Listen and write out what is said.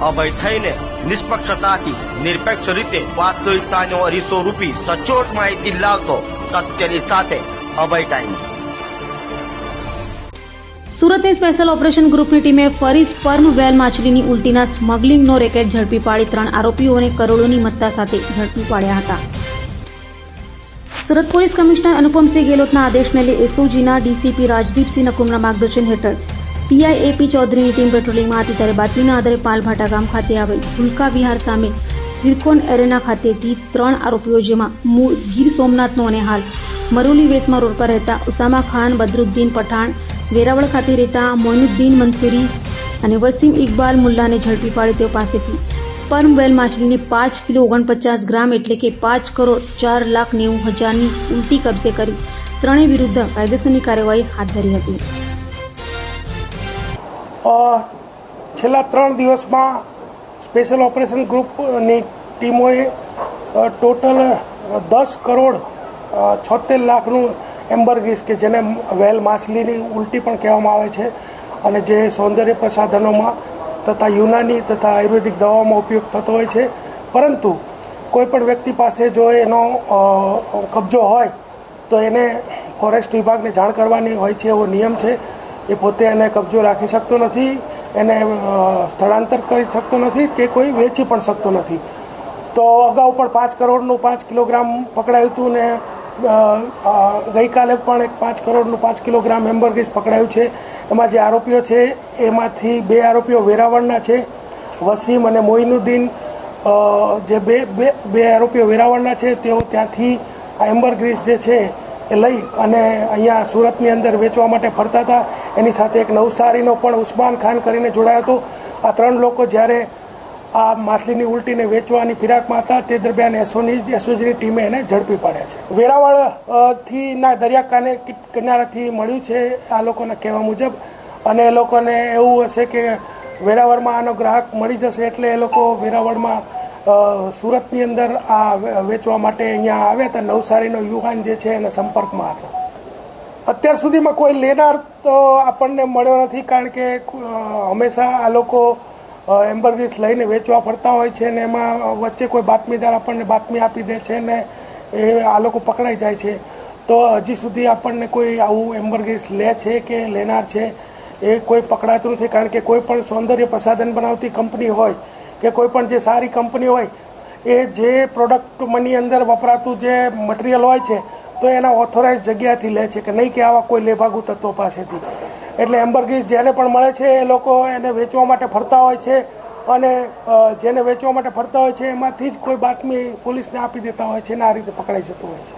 અભય થઈને નિષ્પક્ષતાથી નિરપેક્ષ રીતે વાસ્તવિકતાનો અરીસો રૂપી સચોટ માહિતી લાવતો સત્યની સાથે અભય ટાઈમ્સ. સુરતની સ્પેશિયલ ઓપરેશન ગ્રુપની ટીમે ફરી સ્પર્મ વેલ માછલીની ઉલટીના સ્મગલિંગનો રેકેટ ઝડપી પાડી ત્રણ આરોપીઓને કરોડોની મત્તા સાથે ઝડપી પાડ્યા હતા. સુરત પોલીસ કમિશનર અનુપમસિંહ ગેહલોતના આદેશને લઈ એસઓજીના ડીસીપી રાજદીપસિંહ નકુમના માર્ગદર્શન હેઠળ પીઆઈએપી ચૌધરીની ટીમ પેટ્રોલિંગમાં હતી ત્યારે બાતમીના આધારે પાલભાટા ગામ ખાતે આવેલ ભૂલકા વિહાર સામે સિરકોન એરેના ખાતેથી ત્રણ આરોપીઓ જેમાં મૂળ ગીર સોમનાથનો અને હાલ મરોલી વેસમાં રોડ પર રહેતા ઉસામા ખાન, બદરુદ્દીન પઠાણ, વેરાવળ ખાતે રહેતા મોઇનુદ્દીન મંસૂરી અને વસીમ ઇકબાલ મુલ્લાને ઝડપી પાડી તેઓ પાસેથી સ્પર્મ વેલ માછલીની પાંચ કિલો ઓગણપચાસ ગ્રામ એટલે કે પાંચ કરોડ ચાર લાખ નેવું હજારની ઉલટી કબજે કરી ત્રણેય વિરુદ્ધ કાયદેસરની કાર્યવાહી હાથ ધરી હતી. છેલ્લા ત્રણ દિવસમાં સ્પેશિયલ ઓપરેશન ગ્રુપની ટીમોએ ટોટલ દસ કરોડ છોતેર લાખનું એમ્બરગીસ કે જેને વેલ માછલીની ઉલટી પણ કહેવામાં આવે છે અને જે સૌંદર્ય પ્રસાધનોમાં તથા યુનાની તથા આયુર્વેદિક દવાઓમાં ઉપયોગ થતો હોય છે. પરંતુ કોઈપણ વ્યક્તિ પાસે જો એનો કબજો હોય તો એને ફોરેસ્ટ વિભાગને જાણ કરવાની હોય છે એવો નિયમ છે. એ પોતે એને કબજો રાખી શકતો નથી, એને સ્થળાંતર કરી શકતો નથી કે કોઈ વેચી પણ શકતો નથી. તો અગાઉ પણ પાંચ કરોડનું પાંચ કિલોગ્રામ પકડાયું હતું ને ગઈકાલે પણ એક પાંચ કરોડનું પાંચ કિલોગ્રામ હેમ્બરગીસ પકડાયું છે. એમાં જે આરોપીઓ છે, એમાંથી બે આરોપીઓ વેરાવળના છે, વસીમ અને મોઇનુદ્દીન. જે બે બે બે આરોપીઓ વેરાવળના છે, તેઓ ત્યાંથી આ એમ્બરગ્રીસ જે છે, એ લઈ અને અહીંયા સુરતની અંદર વેચવા માટે ફરતા હતા. એની સાથે એક નવસારીનો પણ ઉસ્માન ખાન કરીને જોડાયો હતો. આ ત્રણ લોકો જ્યારે આ માછલીની ઉલટીને વેચવાની ફિરાકમાં હતા તે દરમિયાન એસઓની એસઓજીની ટીમે એને ઝડપી પાડ્યા છે. વેરાવળ અ, થી ના દરિયાકાને કિનારાથી મળ્યું છે આ લોકોના કહેવા મુજબ. અને એ લોકોને એવું હશે કે વેરાવળમાં આનો ગ્રાહક મળી જશે એટલે એ લોકો વેરાવળમાં સુરતની અંદર આ વેચવા માટે અહીંયા આવ્યા હતા. નવસારીનો યુવાન જે છે એના સંપર્કમાં હતો. અત્યાર સુધીમાં કોઈ લેનાર તો આપણને મળ્યો નથી, કારણ કે હંમેશા આ લોકો એમ્બરગ્રીસ લઈને વેચવા ફરતા હોય છે ને એમાં વચ્ચે કોઈ બાતમીદાર આપણને બાતમી આપી દે છે ને એ આ લોકો પકડાઈ જાય છે. તો હજી સુધી આપણને કોઈ આવું એમ્બરગ્રીસ લે છે કે લેનાર છે એ કોઈ પકડાતું નથી, કારણ કે કોઈ પણ સૌંદર્ય પ્રસાધન બનાવતી કંપની હોય કે કોઈ પણ જે સારી કંપની હોય એ જે પ્રોડક્ટની અંદર વપરાતું જે મટીરિયલ હોય છે તો એના ઓથોરાઇઝ જગ્યાથી લે છે કે નહીં કે આવા કોઈ લેભાગુ તત્વો પાસેથી. એટલે એમ્બરગ્રીસ જેને પણ મળે છે એ લોકો એને વેચવા માટે ફરતા હોય છે અને જેને વેચવા માટે ફરતા હોય છે એમાંથી જ કોઈ બાતમી પોલીસને આપી દેતા હોય છે અને આ રીતે પકડાઈ જતું હોય છે.